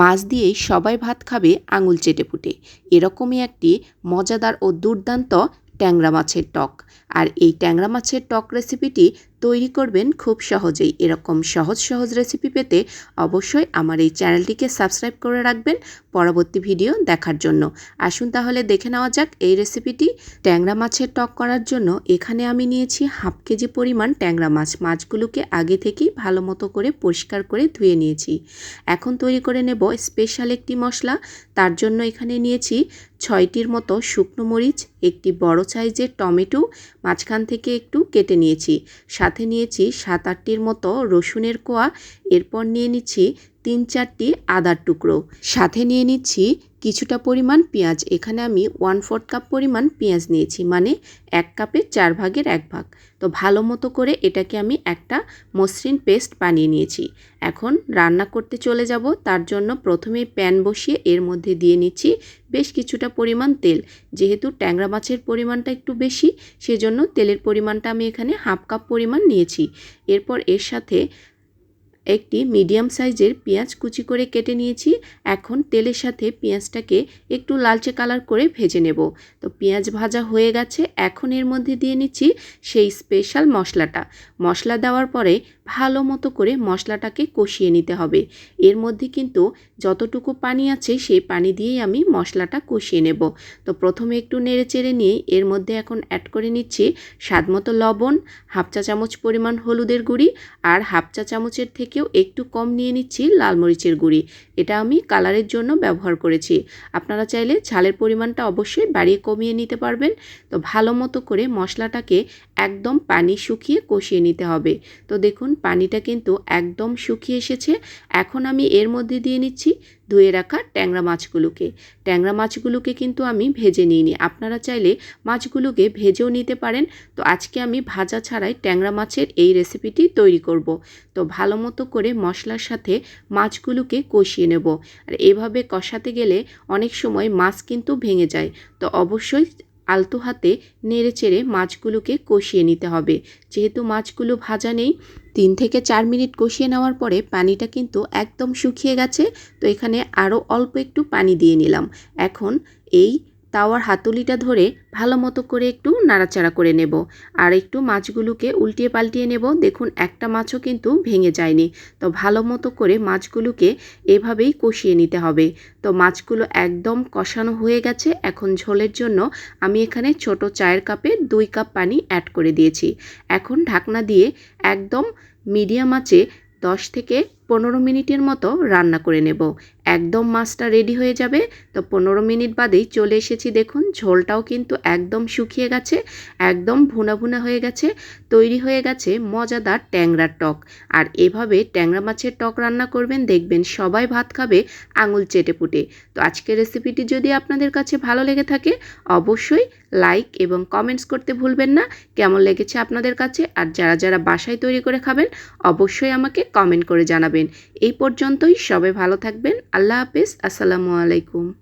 মাছ দিয়েই সবাই ভাত খাবে আঙুল চেটে ফুটে এরকমই একটি মজাদার ও দুর্দান্ত ট্যাংরা মাছের টক। আর এই ট্যাংরা মাছের টক রেসিপিটি তৈরি করবেন খুব সহজেই। এরকম সহজ সহজ রেসিপি পেতে অবশ্যই আমার এই চ্যানেলটিকে সাবস্ক্রাইব করে রাখবেন পরবর্তী ভিডিও দেখার জন্য। আসুন তাহলে দেখে নেওয়া যাক এই রেসিপিটি ট্যাংরা মাছের টক করার জন্য এখানে আমি নিয়েছি হাফ কেজি পরিমাণ ট্যাংরা মাছ। মাছগুলোকে আগে থেকেই ভালো মতো করে পরিষ্কার করে ধুয়ে নিয়েছি। এখন তৈরি করে নেব স্পেশাল একটি মশলা। তার জন্য এখানে নিয়েছি ছয়টির মতো শুকনো মরিচ, একটি বড় সাইজের টমেটো, মাঝখান থেকে একটু কেটে নিয়েছি। সাথে নিয়েছি সাত আটটির মতো রসুনের কোয়া, এরপর নিয়ে নিচ্ছি তিন চারটি আদার টুকরো। সাথে নিয়ে নিচ্ছি কিছুটা পরিমাণ পেঁয়াজ। এখানে আমি ওয়ান ফোর্থ কাপ পরিমাণ পেঁয়াজ নিয়েছি মানে এক কাপের চার ভাগের এক ভাগ। তো ভালো মতো করে এটাকে আমি একটা মসৃণ পেস্ট বানিয়ে নিয়েছি। এখন রান্না করতে চলে যাব, তার জন্য প্রথমে প্যান বসিয়ে এর মধ্যে দিয়ে নিচ্ছি বেশ কিছুটা পরিমাণ তেল। যেহেতু ট্যাংরা মাছের পরিমাণটা একটু বেশি, সেজন্য তেলের পরিমাণটা আমি এখানে হাফ কাপ পরিমাণ নিয়েছি। এরপর এর সাথে একটি মিডিয়াম সাইজের পেঁয়াজ কুচি করে কেটে নিয়েছি। এখন তেলের সাথে পেঁয়াজটাকে একটু লালচে কালার করে ভেজে নেব। তো পেঁয়াজ ভাজা হয়ে গেছে। এখন এর মধ্যে দিয়ে নিচ্ছি সেই স্পেশাল মশলাটা। মশলা দেওয়ার পরে ভালো মতো করে মশলাটাকে কষিয়ে নিতে হবে। এর মধ্যে কিন্তু যতটুকু পানি আছে সেই পানি দিয়েই আমি মশলাটা কষিয়ে নেব। তো প্রথমে একটু নেড়ে চেড়ে নিয়ে এর মধ্যে এখন অ্যাড করে নিচ্ছি স্বাদমতো লবণ, হাফ চা চামচ পরিমাণ হলুদের গুঁড়ি আর হাফ চা চামচের থেকেও একটু কম নিয়ে নিচ্ছি লাল মরিচের গুঁড়ি। এটা আমি কালারের জন্য ব্যবহার করেছি। আপনারা চাইলে ঝালের পরিমাণটা অবশ্যই বাড়িয়ে কমিয়ে নিতে পারবেন। তো ভালো মতো করে মশলাটাকে একদম পানি শুকিয়ে কষিয়ে নিতে হবে। তো দেখুন, পানিটা কিন্তু একদম শুকিয়ে এসেছে। এখন আমি এর মধ্যে দিয়ে নিচ্ছি ধুয়ে রাখা ট্যাংরা মাছগুলোকে। ট্যাংরা মাছগুলোকে কিন্তু আমি ভেজে নিইনি। আপনারা চাইলে মাছগুলোকে ভেজেও নিতে পারেন। তো আজকে আমি ভাজা ছাড়াই ট্যাংরা মাছের এই রেসিপিটি তৈরি করব। তো ভালো মতো করে মশলার সাথে মাছগুলোকে কষিয়ে নেব। আর এভাবে কষাতে গেলে অনেক সময় মাছ কিন্তু ভেঙে যায়। তো অবশ্যই আলতো হাতে নেড়ে চেড়ে মাছগুলোকে কষিয়ে নিতে হবে। যেহেতু মাছগুলো ভাজা নেই, তিন থেকে চার মিনিট কষিয়ে নেওয়ার পরে পানিটা কিন্তু একদম শুকিয়ে গেছে। তো এখানে আরও অল্প একটু পানি দিয়ে নিলাম। এখন এই তাওয়ার হাতুলিটা ধরে ভালো মতো করে একটু নাড়াচাড়া করে নেব। আর একটু মাছগুলোকে উল্টিয়ে পাল্টিয়ে নেব। দেখুন, একটা মাছও কিন্তু ভেঙে যায়নি। তো ভালো মতো করে মাছগুলোকে এভাবেই কষিয়ে নিতে হবে। তো মাছগুলো একদম কষানো হয়ে গেছে। এখন ঝোলের জন্য আমি এখানে ছোট চায়ের কাপে দুই কাপ পানি অ্যাড করে দিয়েছি। এখন ঢাকনা দিয়ে একদম মিডিয়াম আঁচে দশ থেকে পনেরো মিনিটের মতো রান্না করে নেব। একদম মাছটা রেডি হয়ে যাবে। তো পনেরো মিনিট বাদেই চলে এসেছি দেখুন, ঝোলটাও কিন্তু একদম শুকিয়ে গেছে, একদম ভুনা ভুনা হয়ে গেছে, তৈরি হয়ে গেছে মজাদার ট্যাংরার টক। আর এভাবে ট্যাংরা মাছের টক রান্না করবেন, দেখবেন সবাই ভাত খাবে আঙুল চেটে পুটে তো আজকের রেসিপিটি যদি আপনাদের কাছে ভালো লেগে থাকে, অবশ্যই লাইক এবং কমেন্টস করতে ভুলবেন না। কেমন লেগেছে আপনাদের কাছে? আর যারা যারা বাসায় তৈরি করে খাবেন, অবশ্যই আমাকে কমেন্ট করে জানাবেন। এই পর্যন্তই। সবাই ভালো থাকবেন। আল্লাহ হাফেজ। আসসালামু আলাইকুম।